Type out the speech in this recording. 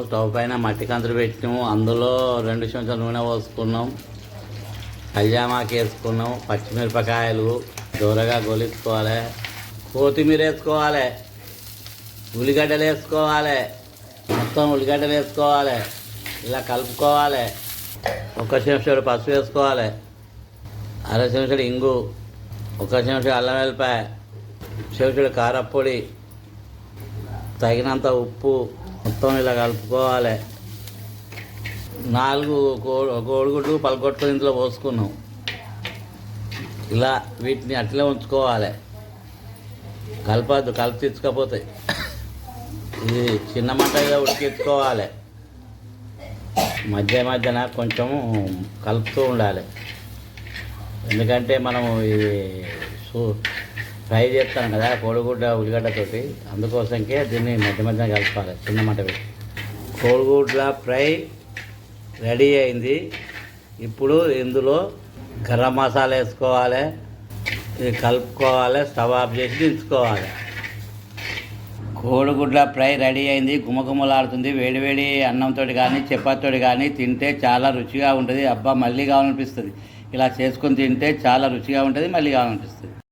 Stove పైన మట్టి కంతులు పెట్టినాము. అందులో రెండు చెంచాల నూనె పోసుకున్నాం. కళ్యామాకు వేసుకున్నాం పచ్చిమిరపకాయలు దూరగా గొలుసుకోవాలి. కొత్తిమీర వేసుకోవాలి. ఉల్లిగడ్డలు వేసుకోవాలి. మొత్తం ఉల్లిగడ్డలు వేసుకోవాలి. ఇలా కలుపుకోవాలి. ఒక చెంచాడు పసుపు వేసుకోవాలి. అర చెంచాడు ఇంగు. ఒక చెంచాడు అల్లం వెల్లిపాయ. చెంచాడు కారప్పొడి తగినంత ఉప్పు. మొత్తం ఇలా కలుపుకోవాలి. నాలుగు కో- కోడిగుడ్లు పలకొట్టుకొని ఇందులో పోసుకున్నాం. ఇలా వీటిని అట్లే ఉంచుకోవాలి. కలపద్దు కలిపి తెచ్చుకపోతాయి ఇది చిన్న మంటగా ఉడికించుకోవాలి. మధ్య మధ్యన కొంచెం కలుపుతూ ఉండాలి. ఎందుకంటే మనము ఇది ఫ్రై చేస్తాను కదా కోడిగుడ్డ ఉల్లిగడ్డతోటి అందుకోసంకే దీన్ని మధ్య మధ్యన కలపాలి చిన్న మంట పెట్టి కోడిగుడ్ల ఫ్రై రెడీ అయింది. ఇప్పుడు ఇందులో గరం మసాలా వేసుకోవాలి ఇది కలుపుకోవాలి స్టవ్ ఆఫ్ చేసి దించుకోవాలి. కోడిగుడ్ల ఫ్రై రెడీ అయింది గుమగుమలాడుతుంది వేడివేడి అన్నంతో కానీ చపాతీతో కానీ తింటే చాలా రుచిగా ఉంటుంది. అబ్బా మళ్ళీ కావాలనిపిస్తుంది. ఇలా చేసుకొని తింటే చాలా రుచిగా ఉంటుంది మళ్ళీ కావాలనిపిస్తుంది.